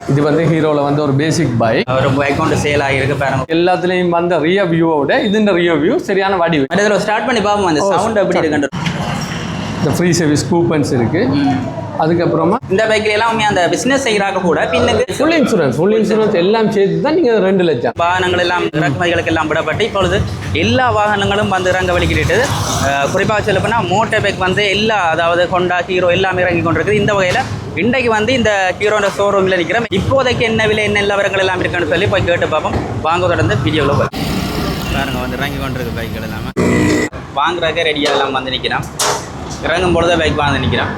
இது வந்து ஹீரோவில் வந்து ஒரு பேசிக் பைக் ஒரு அக்கௌண்ட் சேல் ஆகிருக்கு பாருங்க. எல்லாத்துலேயும் வந்த ரிய வியூவோட இதுன்ற ரிய வியூ சரியான வடிவு இதில் ஸ்டார்ட் பண்ணி பார்ப்போம். அந்த சவுண்ட் எப்படி இருக்குன்ற. இந்த ஃப்ரீ சர்வீஸ் கூப்பன்ஸ் இருக்குது அதுக்கப்புறமா? இந்த பைக்கில் எல்லாம் அந்த பிசினஸ் செய்கிறாங்க கூட பின்னுக்கு ஃபுல் இன்சூரன்ஸ் ஃபுல் இன்சூரன்ஸ் எல்லாம் சேர்த்து தான் நீங்கள் ரெண்டு லட்சம். வாகனங்கள் எல்லாம் இறக்குமதிகளுக்கு எல்லாம் விடப்பட்டு இப்பொழுது எல்லா வாகனங்களும் வந்து இறங்க வலிக்கிட்டு குறிப்பாக சொல்ல போனால் மோட்டர் பைக் வந்து எல்லா அதாவது ஹோண்டா ஹீரோ எல்லாமே இறங்கி கொண்டிருக்குது. இந்த வகையில் இன்றைக்கு வந்து இந்த ஹீரோட ஷோரூமில் நிற்கிறோம் இப்போதைக்கு என்ன விலை என்ன நிலவரங்கள் எல்லாம் இருக்குன்னு சொல்லி போய் கேட்டு பார்ப்போம். வாங்க தொடர்ந்து வீடியோவில் போய் பாருங்க வந்து இறங்கி கொண்டிருக்கு பைக்கள் எல்லாமே. வாங்குறதுக்கே ரெடியாக எல்லாம் வந்து நிற்கிறான் இறங்கும் பொழுதே பைக் வாங்க நிற்கிறான்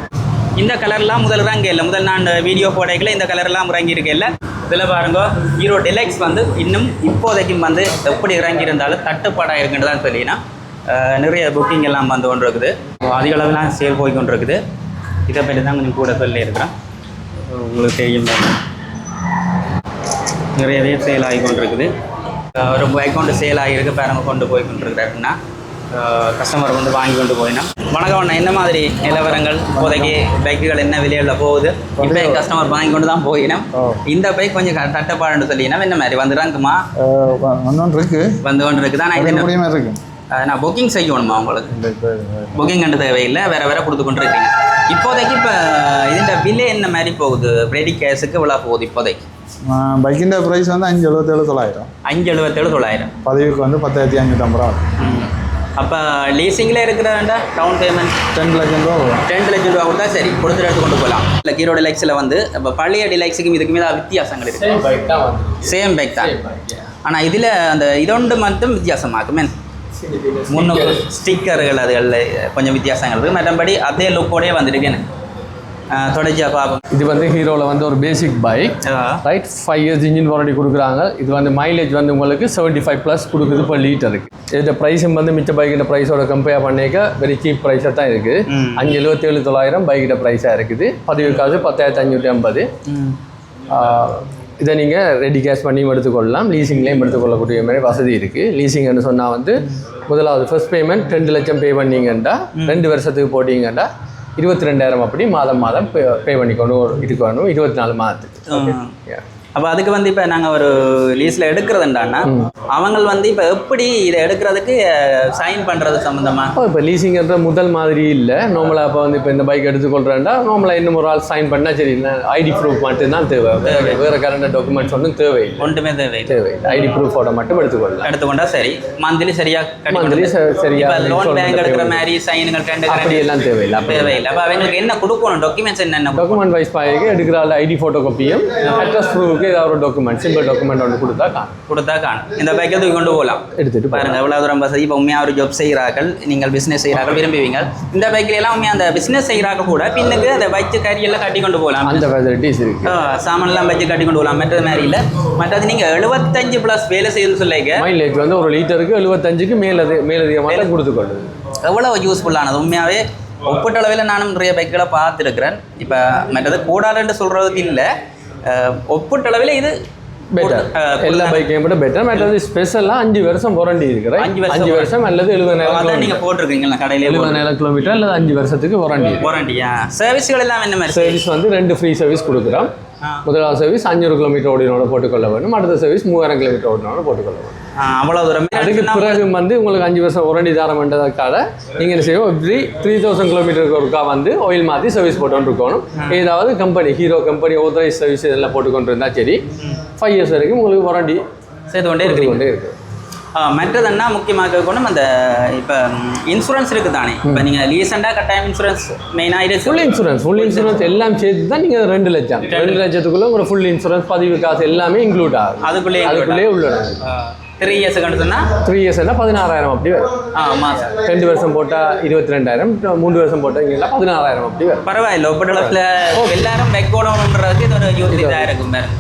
இந்த கலர்லாம் முதல் இறங்க இல்லை. முதல் நான் வீடியோ போடைக்கில் இந்த கலர்லாம் இறங்கி இருக்கல இதில் பாருங்க ஹீரோ டிலக்ஸ் வந்து இன்னும் இப்போதைக்கும் வந்து எப்படி இறங்கி இருந்தாலும் தட்டுப்பாடாக இருக்குன்னு தான் சொல்லினா நிறைய புக்கிங் எல்லாம் வந்து கொண்டு இருக்குது அதிக அளவுலாம் சேல் போய் கொண்டு இருக்குது இதை பற்றி தான் கொஞ்சம் கூட சொல்லி இருக்கிறேன் உங்களுக்கு தெரியும். நிறையவே சேல் ஆகி கொண்டிருக்குது. அஹ் ஒரு அக்கௌண்ட் சேல் ஆகியிருக்கு. பாருங்க கொண்டு போய் கொண்டிருக்கிறாருன்னா கஸ்டமர் வந்து வாங்கி கொண்டு போயினா வணக்கம் அண்ணா. என்ன மாதிரி நிலவரங்கள்? இப்போதைக்கு பைக்குகள் என்ன விலையில் போகுது? இப்போ கஸ்டமர் வாங்கி கொண்டு தான் போயினோம் இந்த பைக் கொஞ்சம் தட்டுப்பாடுன்னு சொல்லினா என்ன மாதிரி? வந்துடுறாங்கம்மா ஒன்று இருக்கு வந்து கொண்டு இருக்குது ஆனால் இது என்ன முடியுமா இருக்கு நான் புக்கிங் செய்யணுமா உங்களுக்கு? புக்கிங் கண்டு தேவையில்லை. வேற வேற கொடுத்து கொண்டு இருக்கீங்க இப்போதைக்கு இப்போ ഇതിൻ്റെ விலை என்ன மாதிரி போகுது? റെഡി கேஸுக்கு ഇവിടെ போகுது இப்போதைக்கு? பைக்கின்ற ப்ரைஸ் வந்து அஞ்சு எழுபத்தேழு தொள்ளாயிரம். அஞ்சு எழுபத்தேழு தொள்ளாயிரம். பதிவுக்கு வந்து பத்தாயிரத்தி அஞ்சூற்றம்பது ரூபா ஆகும் அப்போ லீசிங்கில் இருக்கிறாண்டா டவுன் பேமெண்ட் ரெண்டு லட்சம் ரூபா வரும். ரெண்டு லட்சம் ரூபா கொடுத்தா சரி கொடுத்துட்டு எடுத்து கொண்டு போகலாம் இல்லை கீரோ டிலைக்ஸில் வந்து இப்போ பழைய டிலைக்ஸுக்கும் இதுக்குமே தான் வித்தியாசங்கள் இருக்குது சேம் பைக் தான் ஆனால் இதில் அந்த இதொண்டு மட்டும் வித்தியாசமாக்குமே. முன்னுக்கு ஸ்டிக்கர்கள் அதுகளில் கொஞ்சம் வித்தியாசங்கள் இருக்குது. மற்றபடி அதே லுக்கோடயே வந்துருக்கு தொடர்ச்சியாக பார்ப்போம். இது வந்து ஹீரோவில் வந்து ஒரு basic bike ride five years engine warranty கொடுக்குறாங்க. இது வந்து மைலேஜ் வந்து உங்களுக்கு செவன்ட்டி ஃபைவ் ப்ளஸ் கொடுக்குது per லிட்டருக்கு இதோட ப்ரைஸும் வந்து மிச்ச பைக்கிட்ட ப்ரைஸோட கம்பேர் பண்ணிக்க வெரி சீப் ப்ரைஸாக தான் இருக்குது. அஞ்சு எழுபத்தேழு தொள்ளாயிரம் பைக்கிட்ட ப்ரைஸாக இருக்குது. பதிவு காசு பத்தாயிரத்தி அஞ்சூற்றி ஐம்பது. இதை நீங்கள் ரெடி கேஷ் பண்ணியும் எடுத்துக்கொள்ளலாம். லீசிங்லேயும் எடுத்துக்கொள்ளக்கூடிய மாதிரி வசதி இருக்குது லீசிங்னு சொன்னால் வந்து முதலாவது ஃபர்ஸ்ட் பேமெண்ட் ரெண்டு லட்சம் பே பண்ணீங்கன்னா ரெண்டு வருஷத்துக்கு போட்டீங்கன்னா இருபத்தி ரெண்டாயிரம் அப்படி மாதம் மாதம் பே பே பண்ணிக்கணும் இருக்கணும் இருபத்தி நாலு மாதத்துக்கு. அப்போ அதுக்கு வந்து இப்போ நாங்கள் ஒரு லீஸில் எடுக்கிறதுண்டான்னா அவங்க வந்து இப்போ எப்படி இதை எடுக்கிறதுக்கு சைன் பண்ணுறது சம்மந்தமாக இப்போ லீசிங்ன்ற முதல் மாதிரி இல்லை. நார்மலாக இப்போ வந்து இப்போ இந்த பைக் எடுத்துக்கொள்கிறேன்டா நார்மலாக இன்னும் ஒரு ஆள் சைன் பண்ணால் சரி இல்லை ஐடி ப்ரூஃப் மட்டும்தான் தேவை. வேறு கரண்ட் டாக்குமெண்ட்ஸ் ஒன்றும் தேவையில்லை. ஒன்றுமே தேவை தேவையில்லை. ஐடி ப்ரூஃபோட மட்டும் எடுத்துக்கொள்ளலாம். எடுத்துக்கொண்டா சரி. மந்த்லி சரியா ச- சரியா லோன் பேங்க் எடுக்கிற தேவை. மாதிரி சைனுங்கள் கண்டு அப்படியெல்லாம் தேவையில்லை அப்படி தேவையில்லை. அப்போ அவங்களுக்கு என்ன கொடுக்கணும்? டாக்குமெண்ட்ஸ் என்னென்ன டாக்குமெண்ட் வைஸ் பாய்க்கு எடுக்கிற ஐடி ஃபோட்டோ காப்பியும் அட்ரஸ் ப்ரூஃபுக்கு ஏதாவது ஒரு டாக்குமெண்ட் சிம்பிள் டாக்குமெண்ட் ஒன்று கொடுத்தா காணும். கொடுத்தா காணும். இந்த பைக்கை தூக்கி கொண்டு போகலாம் எடுத்துகிட்டு பாருங்க எவ்வளோ தூரம் வசதி. இப்போ உண்மையாக ஒரு ஜாப் செய்கிறார்கள் நீங்கள் பிஸ்னஸ் செய்கிறார்கள் விரும்புவீங்க. இந்த பைக்கில் எல்லாம் உண்மையாக அந்த பிஸ்னஸ் செய்கிறாங்க கூட பின்னுக்கு அந்த வச்சு கரியெல்லாம் கட்டி கொண்டு போகலாம் அந்த ஃபெசிலிட்டிஸ் இருக்குது ஆ, சாமான்லாம் வச்சு கட்டி கொண்டு போகலாம் மற்றது மாதிரி இல்லை. மற்றது நீங்கள் எழுபத்தஞ்சு ப்ளஸ் வேலை செய்யுதுன்னு சொல்லிங்க மைலேஜ் வந்து ஒரு லிட்டருக்கு எழுபத்தஞ்சுக்கு மேலது மேலதிகமாக கொடுத்துக்கொள்ளுது. எவ்வளோ யூஸ்ஃபுல்லானது உண்மையாகவே ஒப்பீட்டளவில் நானும் நிறைய பைக்குகளை பார்த்துருக்கிறேன். இப்போ மற்றது கூடாதுன்னு சொல்கிறதுக்கு இல்லை. ஒப்பீட்டளவில் இது பெட்டர் எல்லா பைக்கையும் விட பெட்டர் மற்றது ஸ்பெஷலாக அஞ்சு வருஷம் வாரண்டி இருக்கிற அஞ்சு வருஷம் அல்லது எழுபதாயிரம் நீங்கள் போட்டிருக்கீங்களா கடையிலே எழுபதாயிரம் கிலோமீட்டர் அல்லது அஞ்சு வருஷத்துக்கு வாரண்டி வாரண்டியா சர்வீஸ்கள் எல்லாம் என்ன மாதிரி? சர்வீஸ் வந்து ரெண்டு ஃப்ரீ சர்வீஸ் கொடுக்குறோம். முதலாவது சர்வீஸ் அஞ்சூறு கிலோமீட்டர் ஓடினோட போட்டுக்கொள்ள வேணும் அடுத்த சர்வீஸ் மூவாயிரம் கிலோமீட்டர் ஓடினோட போட்டுக்கொள்ள வேணும் ஆ, அவ்வளோ தூரம். அதுக்கு பிறகு வந்து உங்களுக்கு அஞ்சு வருஷம் வாரண்டி தரமென்றதுக்காக நீங்கள் என்ன செய்வோம் இப்படி த்ரீ தௌசண்ட் கிலோமீட்டருக்கு ஒருக்கா வந்து ஆயில் மாற்றி சர்வீஸ் போட்டு இருக்கணும். ஏதாவது company Hero company authorise service இதெல்லாம் போட்டுக்கொண்டு இருந்தால் சரி ஃபைவ் இயர்ஸ் வரைக்கும் உங்களுக்கு வாரண்டி சேர்த்து கொண்டே இருக்கிறீங்க. கொண்டே இருக்கு. ஆ, மற்றதுன்னா முக்கியமாக இருக்கணும் அந்த இப்போ இன்சூரன்ஸ் இருக்குது தானே இப்போ நீங்கள் ரீசெண்டாக கட்டாயம் இன்சூரன்ஸ் மெயினாக இருக்கு. ஃபுல் இன்சூரன்ஸ் ஃபுல் இன்சூரன்ஸ் எல்லாம் சேர்த்து தான் நீங்கள் ரெண்டு லட்சம். ரெண்டு லட்சத்துக்குள்ள ஒரு ஃபுல் இன்சூரன்ஸ் பதிவு காசு எல்லாமே இன்க்ளூட் ஆகும் அதுக்குள்ளேயே அதுக்குள்ளேயே உள்ள த்ரீ இயர்ஸ் கண்டுதுன்னா த்ரீ இயர்ஸ்னா பதினாறாயிரம் அப்படி வரும். ஆ மாதம் ரெண்டு வருஷம் போட்டால் இருபத்தி ரெண்டாயிரம் மூணு வருஷம் போட்டால் பதினாறாயிரம் அப்படி வரும். பரவாயில்ல ஒப்படத்தில் எல்லாரும் பெக் போடணுன்றதுக்கு இது ஒரு யூஸ் இதாக இருக்கும். பாருங்க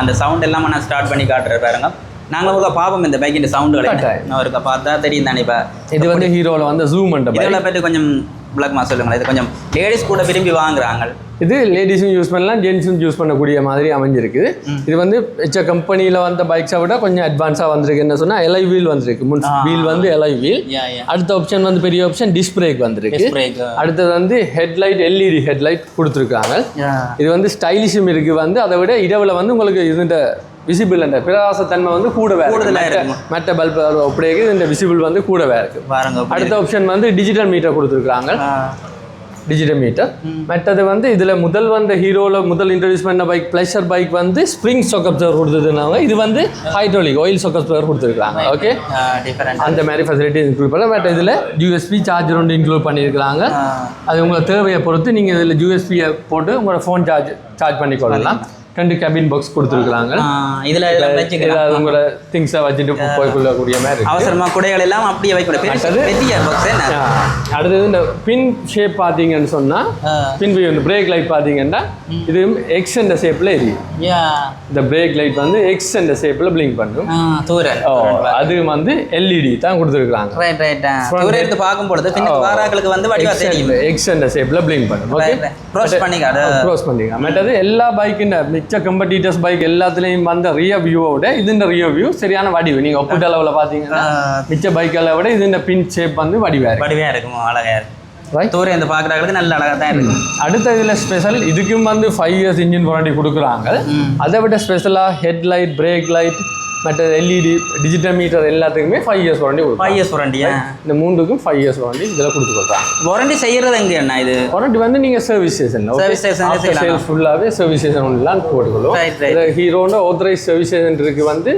அந்த சவுண்ட் எல்லாம் நான் ஸ்டார்ட் பண்ணி காட்டுறேன் பாருங்க. நாங்கள் ஒரு பார்ப்போம் இந்த பைக்கின் சவுண்டுகளை ஒருக்கா பார்த்தா தெரியும் தானே இப்போ. இது வந்து ஹீரோவில் வந்து ஜூம் பண்ணுற பைக் இதெல்லாம் பற்றி கொஞ்சம் பிளாக் மாஸ் சொல்லுங்களேன். இது கொஞ்சம் லேடிஸ் கூட விரும்பி வாங்குறாங்க. இது லேடிஸும் யூஸ் பண்ணலாம் ஜென்ஸும் யூஸ் பண்ணக்கூடிய மாதிரி அமைஞ்சிருக்குது இது வந்து மிச்ச கம்பெனியில் வந்த பைக்ஸை விட கொஞ்சம் அட்வான்ஸாக வந்திருக்கு என்ன சொன்னால் எலை வீல் வந்திருக்கு. முன் வீல் வந்து எலை வீல் அடுத்த ஆப்ஷன் வந்து பெரிய ஆப்ஷன் டிஸ்க் பிரேக் வந்திருக்கு. அடுத்தது வந்து ஹெட்லைட் எல்இடி ஹெட்லைட் கொடுத்துருக்காங்க. இது வந்து ஸ்டைலிஷும் இருக்கு வந்து அதை விட இரவில் வந்து உங்களுக்கு இதுண்ட விசிபிள் அந்த பிரகாசத்தன்மை வந்து கூடவே கூடுதலா இருக்கு இருக்கும். மற்ற பல்ப் அப்படியே இந்த விசிபிள் வந்து கூடவே இருக்கு. அடுத்த ஆப்ஷன் வந்து டிஜிட்டல் மீட்டர் கொடுத்துருக்காங்க ஆ, டிஜிட்டல் மீட்டர் மற்றது வந்து இதில் முதல் வந்த ஹீரோவில் முதல் இன்ட்ரடியூஸ் பண்ண பைக் ப்ளஷர் பைக் வந்து ஸ்ப்ரிங் சொக்கப்சர் கொடுத்ததுனால இது வந்து ஹைட்ரோலிக் ஆயில் சொக்கப்சர் கொடுத்துருக்காங்க ஓகே. அந்த மாதிரி ஃபெசிலிட்டி இன்க்ளூட் பண்ண பட் இதில் யூஎஸ்பி சார்ஜர் ஒன்று இன்க்ளூட் பண்ணியிருக்காங்க ஆ, அது உங்களை தேவையை பொறுத்து நீங்கள் இதில் யூஎஸ்பியை போட்டு உங்களோட ஃபோன் சார்ஜ் சார்ஜ் பண்ணி கொள்ளலாம் ரெண்டு கேபின் பாக்ஸ் கொடுத்துருக்காங்க ஆ, இதுல ஏதாவது உங்களோட திங்ஸை வச்சுட்டு போய் கொள்ளக்கூடிய மாதிரி. அவசரமா குடைகள் எல்லாம் அப்படியே வைக்கணும். அடுத்தது? இந்த பின் ஷேப் பார்த்தீங்கன்னு சொன்னால் ஆ. பின் இந்த பிரேக் லைட் பார்த்தீங்கன்னா இது எக்ஸ் என்ற ஷேப்பில் எரியும். இந்த பிரேக் லைட் வந்து எக்ஸ் என்ற ஷேப்பில் பிளிங்க் பண்ணும். அது வந்து எல்இடி தான் கொடுத்துருக்காங்க ரைட் ரைட் தூரம். வாராக்களுக்கு வந்து வடிவா தெரியும். எக்ஸ் என்ற ஷேப்பில் பிளிங்க் பண்ணும். ஓகே. Cross பண்ணிக்காது. க்ரோஸ் மற்றது எல்லா பைக்கின் மிச்ச கம்படிட்டர்ஸ் பைக் எல்லாத்துலேயும் வந்த ரிய வியூவோட இதுன்ற ரிய வியூ சரியான வடிவு. நீங்கள் ஒப்பிட்ட அளவில் பார்த்தீங்கன்னா. மிச்ச பைக்கெல்லாம் விட இதுன்ற பின் ஷேப் வந்து வடிவாக இருக்கு. வடிவையா இருக்கும் அழகா இருக்கும் தூரம் இருந்து பார்க்குறாங்களுக்கு நல்ல அழகா தான் இருக்கும் அடுத்த இதில் ஸ்பெஷல் இதுக்கும் வந்து ஃபைவ் இயர்ஸ் இன்ஜின் வாரண்டி கொடுக்குறாங்க. அதை விட ஸ்பெஷலாக ஹெட்லைட் பிரேக் லைட் மற்ற எல்இடி டிஜிட்டல் மீட்டர் எல்லாத்துக்குமே ஃபைவ் இயர்ஸ் வாரண்டி கொடுப்பாங்க. ஃபைவ் இயர்ஸ் வாரண்டியா இந்த மூணுக்கும் ஃபைவ் இயர்ஸ் வாரண்டி இதில் கொடுத்து கொடுக்குறாங்க வாரண்டி செய்யறது எங்க என்ன இது? வாரண்டி வந்து நீங்கள் சர்வீஸ் ஸ்டேஷன் ல செய்யலாம். சேல்ஸ் ஃபுல்லாகவே சர்வீஸ் ஸ்டேஷன் ஒன்றுலாம் போட்டுக்கொள்ளும் ஹீரோட ஆத்தரைஸ் சர்வீஸ் ஸ்டேஷன் இருக்கு வந்து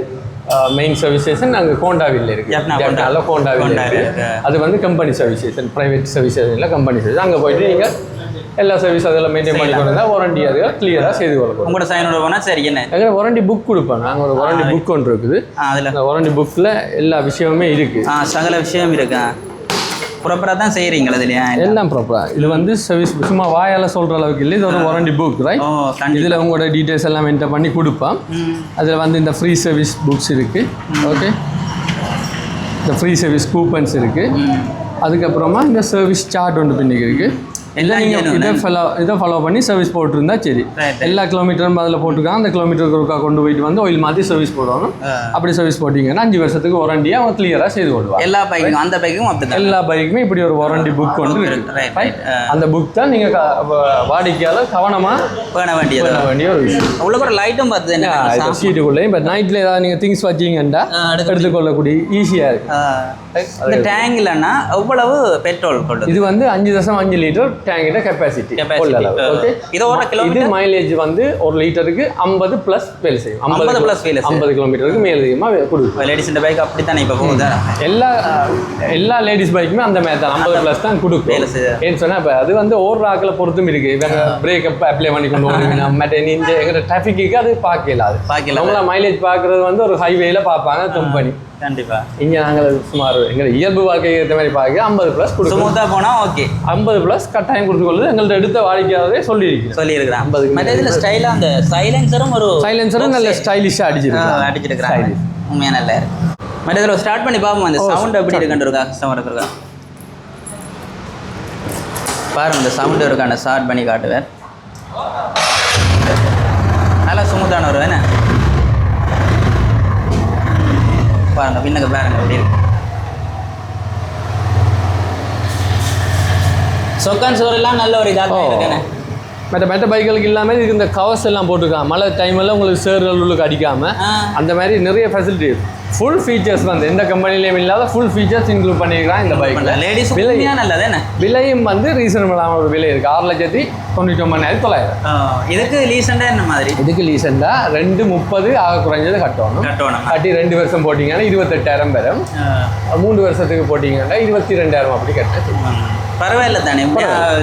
மெயின் சர்வீஸ் ஸ்டேஷன் அங்கே கோண்டாவில் இருக்கு. ஜப்னா, ஜப்னால கோண்டாவில் கோண்டாவில் இருக்கு. இருக்கு. அது வந்து company service station private service ஸ்டேஷனில் கம்பெனி சர்வீஸ் அங்கே போயிட்டு நீங்கள் எல்லா சர்வீஸ் அதெல்லாம் மெயின்டைன் பண்ணி கொண்டு வாரண்டி அது கிளியராக செய்து கொள்ளணும் உங்களோட சைனோட போனா சரி என்ன எங்கே வாரண்டி புக் கொடுப்போம் நாங்கள் ஒரு வாரண்டி புக் ஒன்று இருக்குது அதுல அந்த வாரண்டி புக்கில் எல்லா விஷயமுமே இருக்குது ஆ சகல விஷயம் இருக்கு ப்ராப்பராக தான் செய்கிறீங்களா இதுலையா எல்லாம் ப்ராப்பராக இது வந்து சர்வீஸ் சும்மா வாயால் சொல்கிற அளவுக்கு இல்லை இது ஒரு வாரண்டி புக் ரைட் இதில் உங்களோட டீட்டெயில்ஸ் எல்லாம் என்டர் பண்ணி கொடுப்போம் அதில் வந்து இந்த ஃப்ரீ சர்வீஸ் புக்ஸ் இருக்குது ஓகே இந்த ஃப்ரீ சர்வீஸ் கூப்பன்ஸ் இருக்குது அதுக்கப்புறமா இந்த சர்வீஸ் சார்ட் ஒன்று பின்னிக்கு இருக்குது எல்லாம் நீங்கள் இதை ஃபாலோ இதை ஃபாலோ பண்ணி சர்வீஸ் போட்டிருந்தா சரி. எல்லா கிலோமீட்டரும் அதில் போட்டுருக்காங்க. அந்த கிலோமீட்டருக்கு ஒருக்கா கொண்டு போயிட்டு வந்து ஆயில் மாற்றி சர்வீஸ் ஆ. அப்படி சர்வீஸ் போட்டிங்கன்னா அஞ்சு வருஷத்துக்கு வாரண்டியாக அவங்க கிளியராக செய்து கொள்வாங்க எல்லா பைக்கும் அந்த பைக்கும் அப்படிதான் எல்லா பைக்குமே இப்படி ஒரு வாரண்டி புக் ஒன்று. ஆ. அந்த புக் தான் நீங்கள் வாடிக்கையாளர் கவனமாக பேண வேண்டியது? பண்ண வேண்டிய ஒரு விஷயம். உள்ளுக்கு ஒரு லைட்டும் பார்த்து என்ன? சீட்டுக்குள்ளேயும் இப்போ நைட்டில் ஏதாவது நீங்கள் திங்ஸ் வச்சீங்கன்னா எடுத்துக்கொள்ளக்கூடிய ஈஸியாக இருக்கு. ஆ, இந்த டேங்க்லன்னா எவ்வளவு பெட்ரோல் கொள்ளுது? இது வந்து அஞ்சு தசம் அஞ்சு லிட்டர் டேங்கிட்ட கெப்பாசிட்டி. ஓகே இது? மைலேஜ் வந்து ஒரு லிட்டருக்கு ஐம்பது ப்ளஸ் வேலை செய்யும். 50 plus வேலை. ஐம்பது கிலோமீட்டருக்கு மேலதிகமாக கொடுக்கும் லேடிஸ் பைக் அப்படித்தானே இப்போ போகுது? எல்லா எல்லா லேடிஸ் பைக்குமே அந்த மாதிரி தான். ஐம்பது ப்ளஸ் தான் கொடுக்கும். ஏன்னு சொன்னா இப்போ அது வந்து ஓடுற ஆக்கில் பொறுத்தும் இருக்கு. இவங்க பிரேக் அப்ளை பண்ணி கொண்டு வருவீங்க மற்ற இந்த எங்கிட்ட டிராஃபிக்கு அது பார்க்கல அது பார்க்கல. நம்மள மைலேஜ் பார்க்கறது வந்து ஒரு ஹைவேல பார்ப்பாங்க கம்பெனி கண்டிப்பா. இங்கே நாங்கள் சுமார் எங்களை இயல்பு வாழ்க்கைக்கு ஏற்ற மாதிரி பார்க்க ஐம்பது ப்ளஸ் கொடுக்கும் ஸ்மூத்தா போனா ஓகே. ஐம்பது ப்ளஸ் கட்டாயம் கொடுத்துக்கொள்ளுது. எங்கள்ட்ட எடுத்த வாடிக்கையாளரே சொல்லியிருக்கிறேன் சொல்லி இருக்கிறான் ஐம்பதுக்கு மற்ற இதுல ஸ்டைலா அந்த சைலன்சரும் ஒரு சைலன்சரும் நல்ல ஸ்டைலிஷாக ஆ, அடிச்சிருக்காங்க அடிச்சிருக்கிறாங்க உண்மையா நல்லா இருக்கு. மற்ற இதில் ஸ்டார்ட் பண்ணி பார்ப்போம். அந்த சவுண்ட் எப்படி இருக்குன்னு இருக்கா? கஸ்டமர் இருக்கா? பாருங்க இந்த சவுண்ட் இருக்கான ஸ்டார்ட் பண்ணி காட்டுவேன். நல்லா சுமூத்தான வரும் என்ன பாருங்க பின்னுக்கு பாருங்க எப்படி இருக்கு சொக்கான் சோறெல்லாம் நல்ல ஒரு இதாக. இருக்குண்ணே மற்ற மற்ற பைக்குகளுக்கு இல்லாமல் இதுக்கு இந்த கவர்ஸ் எல்லாம் போட்டிருக்காங்க மழை டைமில் உங்களுக்கு சேர்கள் உள்ளுக்கு அடிக்காமல். அந்த மாதிரி நிறைய ஃபெசிலிட்டி ஃபுல் ஃபீச்சர்ஸ் வந்து எந்த கம்பெனிலையும் இல்லாத ஃபுல் ஃபீச்சர்ஸ் இன்க்ளூட் பண்ணியிருக்காங்க இந்த பைக்கில் லேடிஸ் விலை உண்மையாக நல்லது என்ன? விலையும் வந்து ரீசனபிளான ஒரு விலை இருக்குது ஆறு லட்சத்தி தொண்ணூற்றி ஒன்பதாயிரத்தி தொள்ளாயிரம் இதுக்கு ரீசெண்டாக என்ன மாதிரி? இதுக்கு லீசெண்டாக ரெண்டு முப்பது ஆக குறைஞ்சது கட்டணும். கட்டணும். கட்டி ரெண்டு வருஷம் போட்டிங்கன்னா இருபத்தெட்டாயிரம் ஆ, மூணு வருஷத்துக்கு போட்டிங்கன்னா இருபத்தி ரெண்டாயிரம் அப்படி கட்டணும் ம். பரவாயில்ல தானே.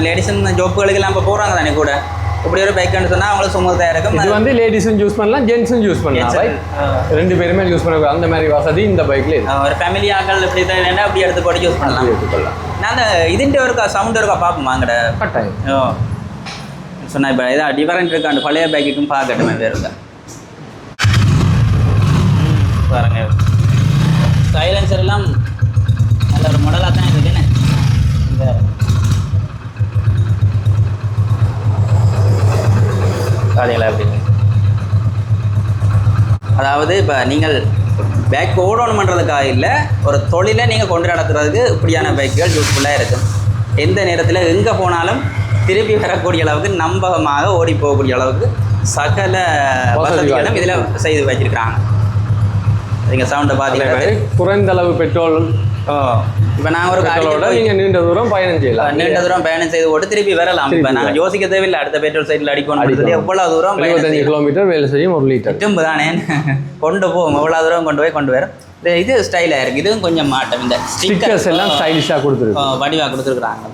லேடிஸ் ஜோப்புகளுக்கெல்லாம் இப்போ போகிறாங்க தானே கூட? இப்படி ஒரு பைக்குன்னு சொன்னால் அவங்களுக்கு சுமத்தாக இருக்கும் இது வந்து லேடிஸும் யூஸ் பண்ணலாம் ஜென்ஸும் யூஸ் பண்ணலாம்? ஆ. ரெண்டு பேருமே யூஸ் பண்ண அந்த மாதிரி வசதி இந்த பைக்ல ஒரு ஃபேமிலி ஆக்கள் இப்படி தான் வேண்டாம் அப்படி எடுத்து போட்டு யூஸ் பண்ணலாம். எடுத்துக்கொள்ளலாம் நான் இதுன்ட்டு இருக்கா சவுண்ட் இருக்கா பார்ப்போம் அங்கட? கட்டாயம். ஓ. சொன்னா இப்போ இதான் டிஃபரெண்ட் இருக்கா? அந்த பழைய பைக்குக்கும் பார்க்கட்டுமே பேர் இருக்கா பாருங்க. சைலன்சர் எல்லாம் நல்ல ஒரு மாடலாக தான் இருக்குன்னு. இந்த பார்த்தீங்களா எப்படி அதாவது இப்போ நீங்கள் பேக் ஓடணுமன்றதுக்காக இல்லை ஒரு தொழிலை நீங்கள் கொண்டு நடத்துறதுக்கு இப்படியான பைக்குகள் யூஸ்ஃபுல்லாக இருக்கும் எந்த நேரத்தில் எங்கே போனாலும் திருப்பி வரக்கூடிய அளவுக்கு நம்பகமாக ஓடி போகக்கூடிய அளவுக்கு சகல வசதிகளும் இதில் செய்து வச்சிருக்கிறாங்க நீங்கள் சவுண்டை பார்த்தீங்கன்னா குறைந்த அளவு பெட்ரோல் இப்போ நாங்கள் ஒரு காடியோட நீங்கள் நீண்ட தூரம் பயணம் செய்யலாம். நீண்ட தூரம் பயணம் செய்து ஓட்டு திருப்பி வரலாம். இப்போ நாங்கள் யோசிக்க தேவையில்லை. அடுத்த பெட்ரோல் சைடில் அடிக்கணும் சொல்லி எவ்வளவு தூரம் செய்யலாம். கிலோமீட்டர் வேலை செய்யும் ஒரு லிட்டர் திரும்ப தானே? கொண்டு போவோம். எவ்வளோ தூரம் கொண்டு போய் கொண்டு வரும். இது ஸ்டைலாக இருக்குது இதுவும் கொஞ்சம் மாட்டம் இந்த ஸ்டிக்கர்ஸ் எல்லாம் ஸ்டைலிஷாக கொடுத்துருக்கு. வடிவாக கொடுத்துருக்குறாங்க.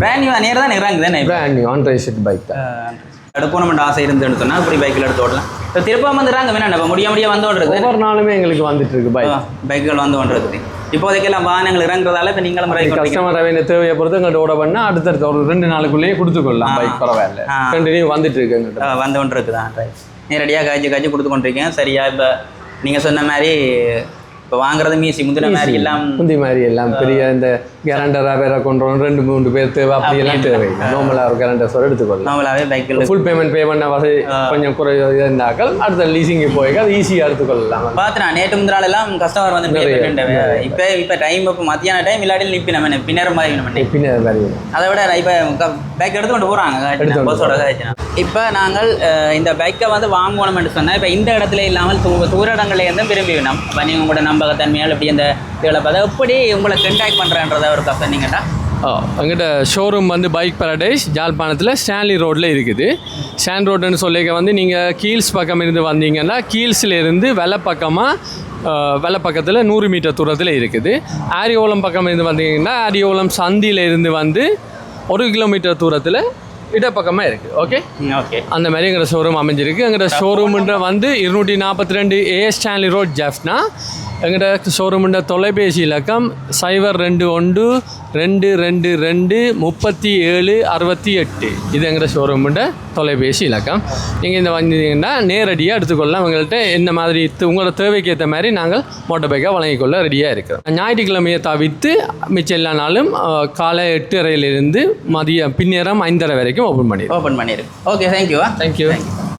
பிராண்ட் நியூ நேரம் தான் இறங்குது தானே பிராண்ட் நியூ அன்ரைஸ்ட் பைக் தான். எடுக்கணுமெண்ட் ஆசை இருந்துன்னு சொன்னால் இப்படி பைக்கில் எடுத்து ஓடலாம் இப்போ திருப்பாம வந்துடுறாங்க. வேணா இப்போ முடிய முடிய வந்து கொண்டிருக்கு ஒவ்வொரு நாளுமே எங்களுக்கு வந்துட்டு இருக்கு பைக் பைக்குகள் வந்து கொண்டிருக்குது இப்போதைக்கெல்லாம் வாகனங்கள் இறங்குறதால இப்போ நீங்களும் கஸ்டமர் வேண்டிய தேவையை பொறுத்து எங்கள்கிட்ட ஓட பண்ணா அடுத்தடுத்த ஒரு ரெண்டு நாளுக்குள்ளேயே கொடுத்துக்கொள்ளலாம். பைக் பரவாயில்ல. கண்டினியூ வந்துட்டு இருக்கு எங்கள்கிட்ட வந்து கொண்டிருக்குதான். ரைட் நேரடியாக காய்ச்சி காய்ச்சி கொடுத்து கொண்டிருக்கீங்க சரியா இப்போ நீங்கள் சொன்ன மாதிரி இப்போ வாங்குறது மீசி முந்தின மாதிரி எல்லாம் முந்தி மாதிரி எல்லாம் பெரிய இந்த கேரண்டரா வேற கொண்டு ரெண்டு மூணு பேர் தேவை அப்படி எல்லாம் தேவை. நார்மலாக ஒரு கேரண்டர்ஸோட எடுத்துக்கொள்ளலாம். நார்மலாகவே பைக்கில் ஃபுல் பேமெண்ட் பே பண்ண வசதி கொஞ்சம் குறை இருந்தாக்கள் அடுத்த லீசிங்கு போய் அது ஈஸியாக எடுத்துக்கொள்ளலாம். பார்த்தேன் நேற்று முந்தினால எல்லாம் கஸ்டமர் வந்து இப்போ இப்போ டைம் இப்போ மத்தியான டைம் இல்லாட்டி நிப்பி நம்ம பின்னேரம் மாதிரி நம்ம. பின்ன வேறு அதை விட இப்போ பேக் எடுத்து கொண்டு போகிறாங்க பஸ்ஸோட இப்போ நாங்கள் இந்த பைக்கை வந்து வாங்கணும்னு சொன்னால் இப்போ இந்த இடத்துல இல்லாமல் தூர இருந்தும் விரும்பி வேணும். இப்போ நீங்கள் உங்களோட நம்பகத்தன்மையால் இப்படி இந்த இதில் பார்த்தா எப்படி உங்களை கண்டாக்ட் பண்ணுறன்றத ஒரு ஆ எங்கிட்ட ஷோரூம் வந்து பைக் பாரடைஸ் ஜாழ்ப்பாணத்தில் ஸ்டான்லி ரோட்டில் இருக்குது. ஸ்டான் ரோடுன்னு சொல்லிக்க வந்து நீங்கள் கீல்ஸ் பக்கம் இருந்து வந்தீங்கன்னா கீல்ஸில் இருந்து வெலை பக்கமாக வெலை பக்கத்தில் நூறு மீட்டர் தூரத்தில் இருக்குது. ஆரியோலம் பக்கம் இருந்து வந்தீங்கன்னா ஆரியோலம் சந்தியில் இருந்து வந்து ஒரு கிலோமீட்டர் தூரத்தில் இடப்பக்கமாக இருக்குது ஓகே ஓகே அந்த மாதிரி எங்களோட ஷோரூம் அமைஞ்சிருக்கு. எங்களோட ஷோரூம்ன்ற வந்து இருநூற்றி நாற்பத்தி ரெண்டு ஏ ஸ்டான்லி ரோட் ஜெஃப்னா எங்களோட ஷோரூம்ன்ற தொலைபேசி இலக்கம் சைபர் ரெண்டு ஒன்று ரெண்டு ரெண்டு ரெண்டு முப்பத்தி ஏழு அறுபத்தி எட்டு. இது எங்களோட ஷோரூம்ன்ற தொலைபேசி இலக்கம். நீங்கள் இந்த வந்தீங்கன்னா நேரடியாக எடுத்துக்கொள்ளலாம். உங்கள்கிட்ட என்ன மாதிரி உங்களோட தேவைக்கு ஏற்ற மாதிரி நாங்கள் மோட்டர் பைக்காக வழங்கிக்கொள்ள ரெடியாக இருக்கிறோம். ஞாயிற்றுக்கிழமையை தவிர்த்து மிச்சம் எல்லா நாளும் காலை எட்டு அறையிலிருந்து மதியம் பின்னேரம் ஐந்தரை வரைக்கும் ஓப்பன் பண்ணிடுறோம். ஓப்பன் பண்ணியிருக்கு ஓகே தேங்க்யூ தேங்க்யூ